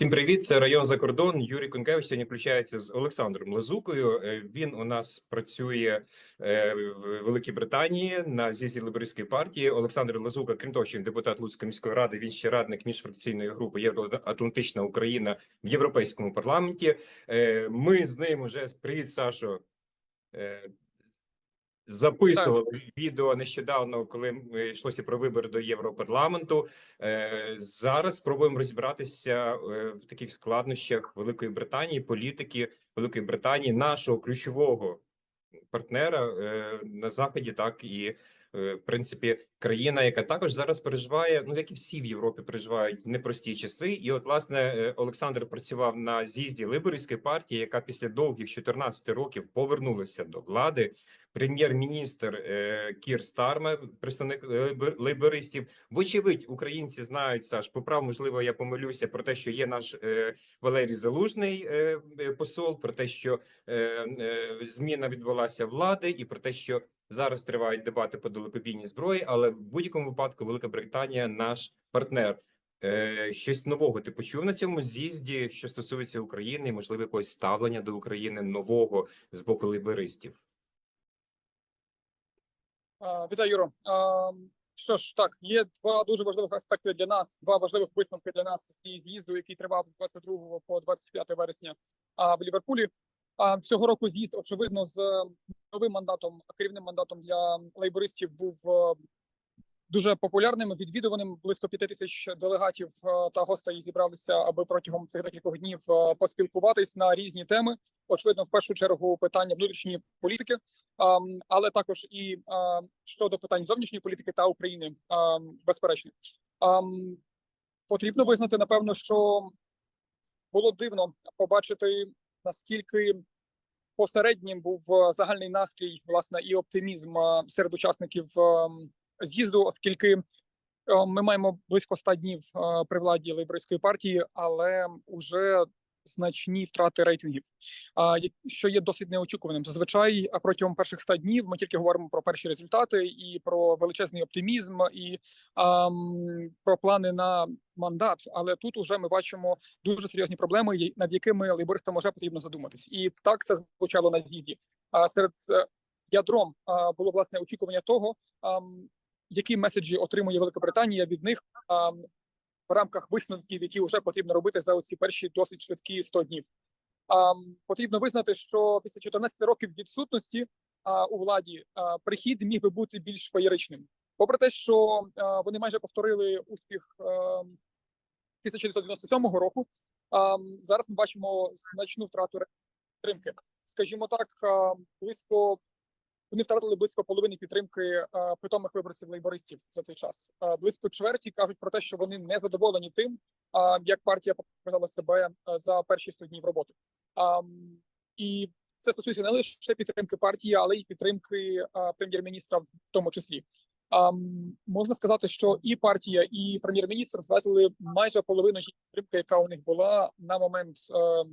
Всім привіт, це район за кордон. Юрій Конкевич сьогодні включається з Олександром Лазукою. Е, Він у нас працює е, в Великій Британії на з'їзді Лейбористської партії. Олександр Лазука, крім того, що він депутат Луцької міської ради, він ще радник міжфракційної групи Євроатлантична Україна в Європейському парламенті. Е, Ми з ним уже привіт, Сашо. Записували відео нещодавно, коли е, йшлося про вибори до Європарламенту. Е, Зараз спробуємо розібратися е, в таких складнощах Великої Британії, політики Великої Британії, нашого ключового партнера на заході, так і в принципі країна, яка також зараз переживає, ну як і всі в Європі переживають непрості часи. І от власне е, Олександр працював на з'їзді Либерівської партії, яка після довгих 14 років повернулася до влади. Прем'єр-міністр е, Кір Стармер, представник лейбористів. Вочевидь, українці знають Саш, поправ, можливо, я помилюся про те, що є наш е, Валерій Залужний е, е, посол, про те, що е, е, зміна відбулася влади, і про те, що зараз тривають дебати по далекобійній зброї. Але в будь-якому випадку Велика Британія наш партнер. Е, Щось нового ти почув на цьому з'їзді, що стосується України, і, можливо, якогось ставлення до України нового з боку лейбористів. А, Вітаю, Юро. Що ж, так, є два дуже важливих аспекти для нас, два важливих висновки для нас з з'їзду, який тривав з 22 по 25 вересня а, в Ліверпулі. А цього року з'їзд, очевидно, з новим мандатом, керівним мандатом для лейбористів був е, дуже популярним, відвідуваним. Близько п'яти тисяч делегатів е, та гостей зібралися, аби протягом цих декількох днів е, поспілкуватись на різні теми. Очевидно, в першу чергу питання внутрішньої політики, але також і щодо питань зовнішньої політики та України, безперечно. Потрібно визнати, напевно, що було дивно побачити, наскільки посереднім був е, загальний настрій, власне, і оптимізм е, серед учасників ем, з'їзду, оскільки е, ми маємо близько ста днів е, при владі лейбористської партії, але вже значні втрати рейтингів, що є досить неочікуваним. Зазвичай протягом перших ста днів ми тільки говоримо про перші результати і про величезний оптимізм, і ам, про плани на мандат. Але тут уже ми бачимо дуже серйозні проблеми, над якими лейбористам вже потрібно задуматись. І так це звучало на з'їзді. А серед е, ядром було власне очікування того, які меседжі отримує Велика Британія від них в рамках висновків, які вже потрібно робити за ці перші досить швидкі 100 днів. Ам, потрібно визнати, що після 14 років відсутності а, у владі а, прихід міг би бути більш феєричним. Попри те, що а, вони майже повторили успіх а, 1997 року, а, зараз ми бачимо значну втрату підтримки. Скажімо так, а, близько вони втратили близько половини підтримки а, питомих виборців лейбористів за цей час. А, близько чверті кажуть про те, що вони не задоволені тим, а, як партія показала себе за перші 100 днів роботи. А, і це стосується не лише підтримки партії, але й підтримки прем'єр-міністра в тому числі. А, можна сказати, що і партія, і прем'єр-міністр втратили майже половину підтримки, яка у них була на момент е,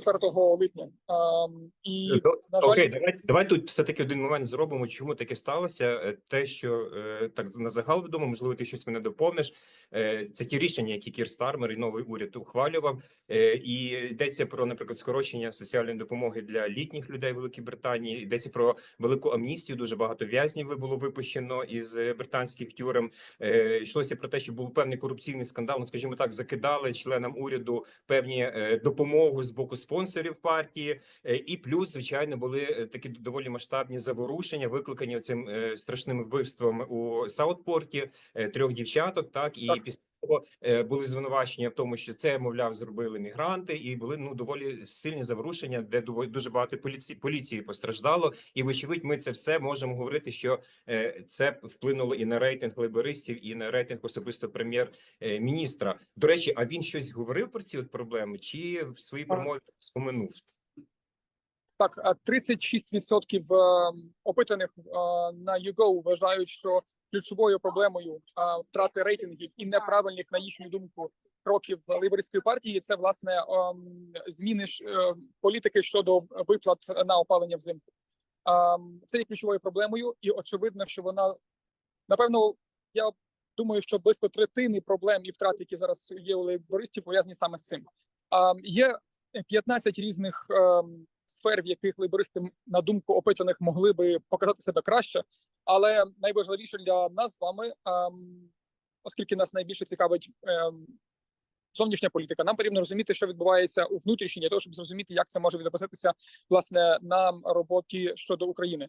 4 липня. А, і на жаль, Окей, давай, давай тут все-таки один момент зробимо, чому таке сталося. Е, Те, що е, так на загал відомо, можливо, ти щось мене доповниш. Е, Це ті рішення, які Кір Стармер і новий уряд ухвалював. Е, І йдеться про, наприклад, скорочення соціальної допомоги для літніх людей в Великій Британії. Йдеться про велику амністію. Дуже багато в'язнів було випущено із е, британських тюрем. Е, Йшлося про те, що був певний корупційний скандал. Ну, скажімо так, закидали членам уряду певні е, допомогу з боку спонсорів партії. Е, І плюс, звичайно, були е, такі доволі масштабні заворушення, викликані цим страшним вбивством у Саутпорті е, трьох дівчаток. Так і Так. після е, були звинувачення в тому, що це мовляв зробили мігранти, і були ну доволі сильні заворушення, де дуже багато поліції поліції постраждало. І вочевидь, ми це все можемо говорити, що е, це вплинуло і на рейтинг лейбористів, і на рейтинг особисто прем'єр-міністра. До речі, а він щось говорив про ці от проблеми, чи в своїй промові споминув? Так, а 36% е, опитаних е, на YouGo вважають, що ключовою проблемою е, втрати рейтингів і неправильних, на їхню думку, кроків лейбористської партії це власне ем, зміни е, політики щодо виплат на опалення взимку. Ем, Це є ключовою проблемою, і очевидно, що вона напевно я думаю, що близько третини проблем і втрат, які зараз є у лейбористів, пов'язані саме з цим. А, Є 15 різних ем, сфер, в яких лейбористи, на думку опитаних, могли би показати себе краще. Але найважливіше для нас з вами, ем, оскільки нас найбільше цікавить ем, зовнішня політика, нам потрібно розуміти, що відбувається у внутрішній, для того, щоб зрозуміти, як це може відобразитися власне на роботі щодо України.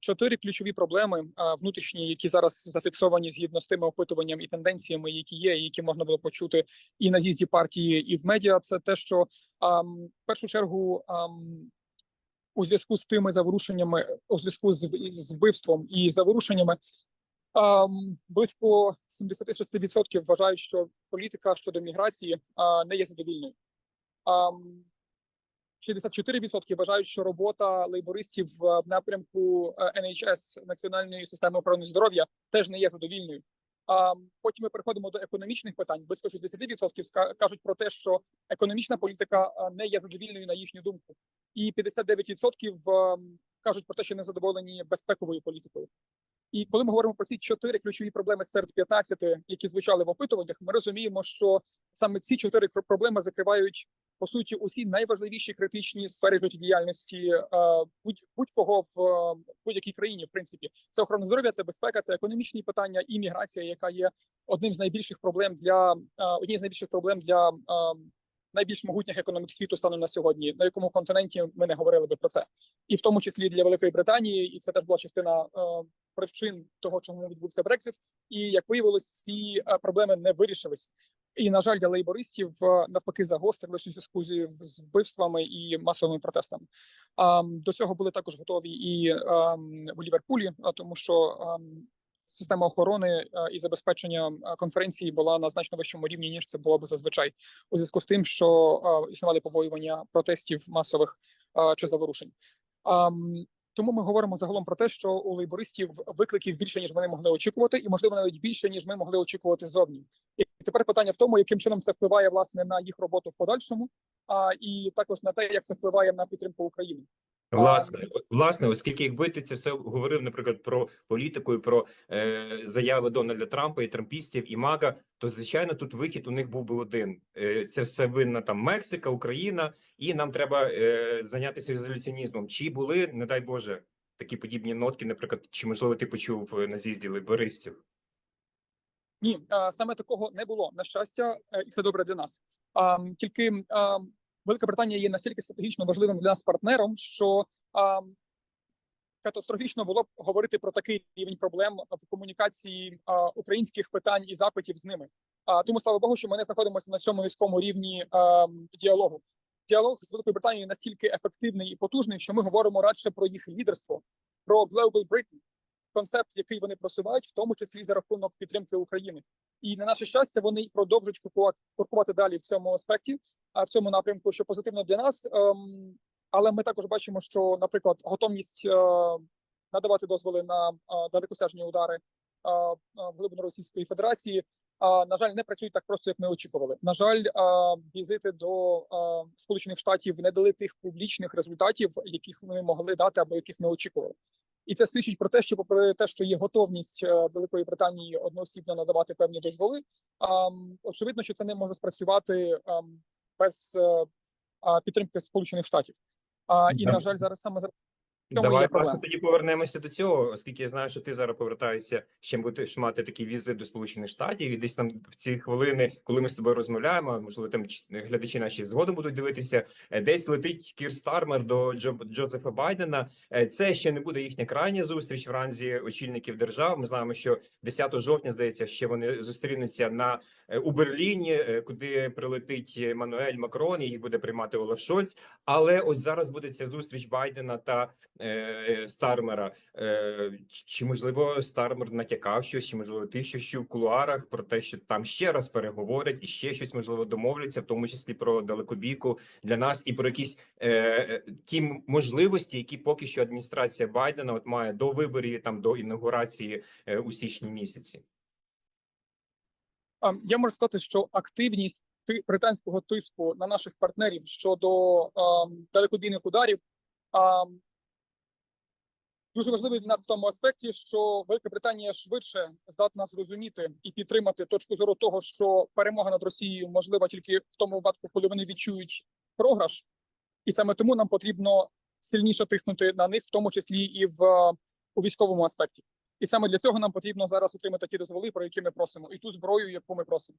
Чотири ключові проблеми внутрішні, які зараз зафіксовані згідно з тими опитуванням і тенденціями, які є, які можна було почути і на з'їзді партії, і в медіа. Це те, що в першу чергу. У зв'язку з тими заворушеннями, у зв'язку з, з вбивством і заворушеннями, близько 76% вважають, що політика щодо міграції не є задовільною. Ам, 64% вважають, що робота лейбористів в напрямку е, NHS Національної системи охорони здоров'я теж не є задовільною. А потім ми переходимо до економічних питань. Близько 60% ска- кажуть про те, що економічна політика не є задовільною на їхню думку, і 59% ем, кажуть про те, що не задоволені безпековою політикою. І коли ми говоримо про ці чотири ключові проблеми серед 15, які звучали в опитуваннях, ми розуміємо, що саме ці чотири проблеми закривають по суті усі найважливіші критичні сфери життєдіяльності е, будь будь-кого в е, будь-якій країні. В принципі, це охорона здоров'я, це безпека, це економічні питання і міграція, яка є одним з найбільших проблем для е, однією з найбільших проблем для найбільш могутніх економік світу станом на сьогодні. На якому континенті ми не говорили би про це, і в тому числі для Великої Британії, і це теж була частина е, причин того, чому відбувся Брексит. І як виявилось, ці е, проблеми не вирішились. І на жаль, для лейбористів е, навпаки загострилось у зв'язку з вбивствами і масовими протестами. А до цього були також готові і ем, в Ліверпулі, а тому що ем, система охорони е, і забезпечення е, конференції була на значно вищому рівні ніж це було б зазвичай, у зв'язку з тим, що е, існували побоювання протестів масових чи заворушень. Тому ми говоримо загалом про те, що у лейбористів викликів більше ніж вони могли очікувати, і можливо навіть більше ніж ми могли очікувати зовні. І тепер питання в тому, яким чином це впливає власне на їх роботу в подальшому, а і також на те, як це впливає на підтримку України. Власне, власне, оскільки якби ти це все говорив, наприклад, про політику і про е, заяви Дональда Трампа і трампістів і Мага, то звичайно тут вихід у них був би один. Е, це все винна там Мексика, Україна, і нам треба е, зайнятися ізоляціонізмом. Чи були, не дай Боже, такі подібні нотки, наприклад, чи можливо ти почув на з'їзді лейбористів? Ні, саме такого не було. На щастя, е, і це добре для нас. А, тільки Велика Британія є настільки стратегічно важливим для нас партнером, що а, катастрофічно було б говорити про такий рівень проблем в комунікації а, українських питань і запитів з ними. А тому слава Богу, що ми не знаходимося на цьому низькому рівні а, діалогу. Діалог з Великою Британією настільки ефективний і потужний, що ми говоримо радше про їх лідерство, про Global Britain, концепт, який вони просувають, в тому числі за рахунок підтримки України. І на наше щастя, вони продовжують крокувати далі в цьому аспекті, а в цьому напрямку, що позитивно для нас. Ем, але ми також бачимо, що, наприклад, готовність е, надавати дозволи на е, далекосяжні удари е, в глибину Російської Федерації. На жаль, не працюють так просто, як ми очікували. На жаль, візити до Сполучених Штатів не дали тих публічних результатів, яких вони могли дати або яких ми очікували. І це свідчить про те, що попри те, що є готовність е, Великої Британії одноосібно надавати певні дозволи, очевидно, що це не може спрацювати без е, підтримки Сполучених Штатів. А, і на жаль, зараз саме цьому Давай власне тоді повернемося до цього, оскільки я знаю, що ти зараз повертаєшся, ще будеш мати такий візит до Сполучених Штатів, і десь там в ці хвилини, коли ми з тобою розмовляємо, можливо, там глядачі наші згодом будуть дивитися. е, Десь летить Кір Стармер до Джо Джозефа Байдена. Е, Це ще не буде їхня крайня зустріч в ранзі очільників держав. Ми знаємо, що 10 жовтня здається, ще вони зустрінуться на е, у Берліні, куди прилетить Мануель Макрон, і їх буде приймати Олаф Шольц. Але ось зараз буде ця зустріч Байдена та Стармера. Е, чи- можливо Стармер натякав щось, чи можливо ти щось чув в кулуарах про те, що там ще раз переговорять і ще щось можливо домовляться, в тому числі про далекобійку для нас, і про якісь е, е, ті можливості, які поки що адміністрація Байдена от має до виборів там до інаугурації е, у січні місяці. Я можу сказати, що активність ти- британського тиску на наших партнерів щодо ем, далекобійних ударів ем, дуже важливий для нас в тому аспекті, що Велика Британія швидше здатна зрозуміти і підтримати точку зору того, що перемога над Росією можлива тільки в тому випадку, коли вони відчують програш, і саме тому нам потрібно сильніше тиснути на них, в тому числі і в е, у військовому аспекті. І саме для цього нам потрібно зараз отримати ті дозволи, про які ми просимо, і ту зброю, яку ми просимо.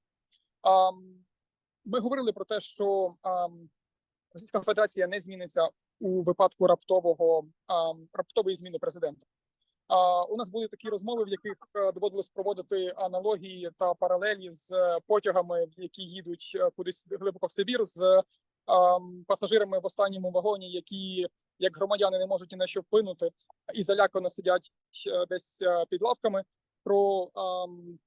Ам, Ми говорили про те, що ам, Російська Федерація не зміниться у випадку раптового ам, раптової зміни президента. А, у нас були такі розмови, в яких е, доводилось проводити аналогії та паралелі з е, потягами, які їдуть е, кудись глибоко в Сибір, з ам, пасажирами в останньому вагоні, які як громадяни не можуть ні на що вплинути і залякано сидять десь під лавками. Про ам,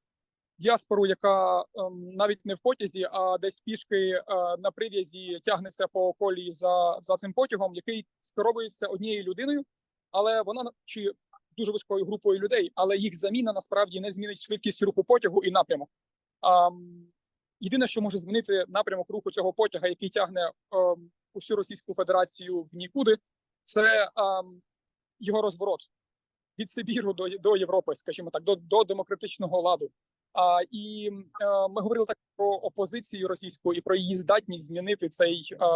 діаспору, яка ем, навіть не в потязі, а десь пішки е, на прив'язі тягнеться по колії за, за цим потягом, який скеровується однією людиною, але вона чи дуже вузькою групою людей, але їх заміна насправді не змінить швидкість руху потягу і напрямок. Єдине, що може змінити напрямок руху цього потяга, який тягне ем, усю Російську Федерацію в нікуди, це ем, його розворот від Сибіру до, до Європи, скажімо так, до, до демократичного ладу. А, і е, ми говорили так про опозицію російську і про її здатність змінити цей, е,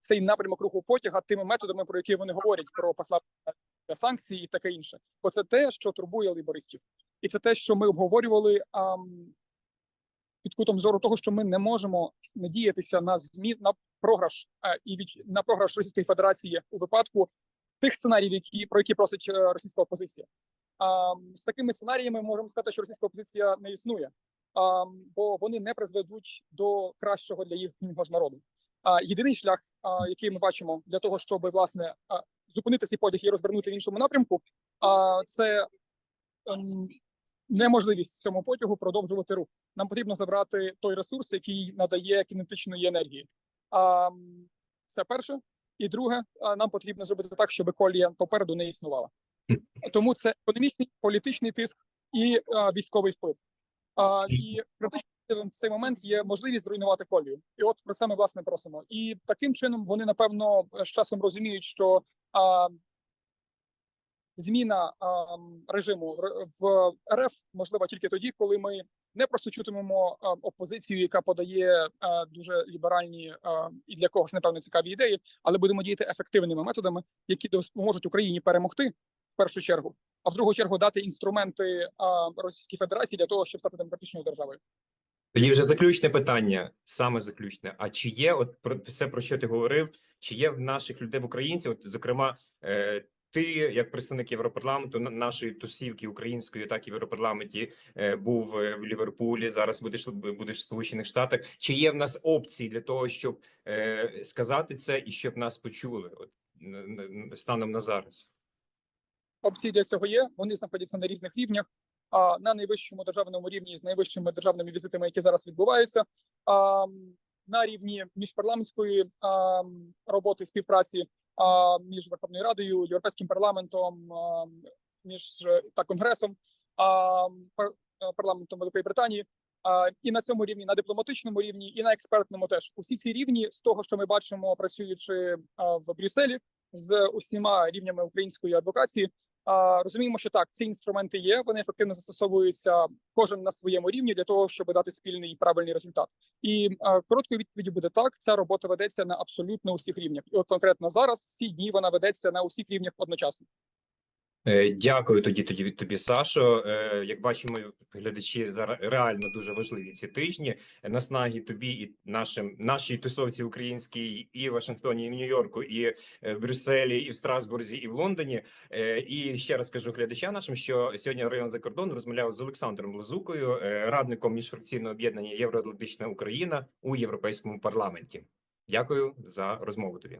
цей напрямок руху потяга тими методами, про які вони говорять, про послаблення санкцій і таке інше. Бо це те, що турбує лейбористів, і це те, що ми обговорювали ем, під кутом зору того, що ми не можемо надіятися на змін на програш е, і від на програш Російської Федерації у випадку тих сценаріїв, які про які просить е, російська опозиція. З такими сценаріями можемо сказати, що російська опозиція не існує, бо вони не призведуть до кращого для їхнього ж народу. А єдиний шлях, який ми бачимо для того, щоб власне зупинити цей потяг і розвернути в іншому напрямку, це ем, неможливість цьому потягу продовжувати рух. Нам потрібно забрати той ресурс, який надає кінетичної енергії. Це перше. І друге, нам потрібно зробити так, щоб колія попереду не існувала. Тому це економічний, політичний тиск і а, військовий вплив. А, і критичним в цей момент є можливість зруйнувати колію. І от про це ми власне просимо. І таким чином вони напевно з часом розуміють, що а, зміна а, режиму в РФ можлива тільки тоді, коли ми не просто чутимемо опозицію, яка подає а, дуже ліберальні а, і для когось напевно цікаві ідеї, але будемо діяти ефективними методами, які допоможуть Україні перемогти в першу чергу, а в другу чергу дати інструменти Російській Федерації для того, щоб стати демократичною державою. Тоді вже заключне питання, саме заключне. А чи є, от про все, про що ти говорив, чи є в наших людей в українців, от, зокрема, е, ти, як представник Європарламенту, на- нашої тусівки української, так і в Європарламенті, е, був е, в Ліверпулі, зараз будеш будеш в Сполучених Штатах. Чи є в нас опції для того, щоб е, сказати це і щоб нас почули? От станом на зараз? Опції для цього є. Вони знаходяться на різних рівнях. А на найвищому державному рівні з найвищими державними візитами, які зараз відбуваються, а, на рівні міжпарламентської а, роботи співпраці а, між Верховною Радою, Європейським парламентом, а, між та конгресом, а, парламентом Великої Британії. А, і на цьому рівні, на дипломатичному рівні, і на експертному теж усі ці рівні з того, що ми бачимо, працюючи а, в Брюсселі з усіма рівнями української адвокації, розуміємо, що так, ці інструменти є, вони ефективно застосовуються кожен на своєму рівні для того, щоб дати спільний і правильний результат. І короткою відповіддю буде так: ця робота ведеться на абсолютно усіх рівнях. І от конкретно зараз, всі дні вона ведеться на усіх рівнях одночасно. Е, Дякую тоді тоді тобі, Сашо. Е, Як бачимо, глядачі зараз реально дуже важливі ці тижні. Наснаги тобі і нашим нашій тусовці українській і в Вашингтоні, і в Нью-Йорку, і е, в Брюсселі, і в Страсбурзі, і в Лондоні. І ще раз кажу глядачам нашим, що сьогодні район за кордон розмовляв з Олександром Лозукою, е, радником міжфракційного об'єднання Євроатлантична Україна у Європейському парламенті. Дякую за розмову тобі.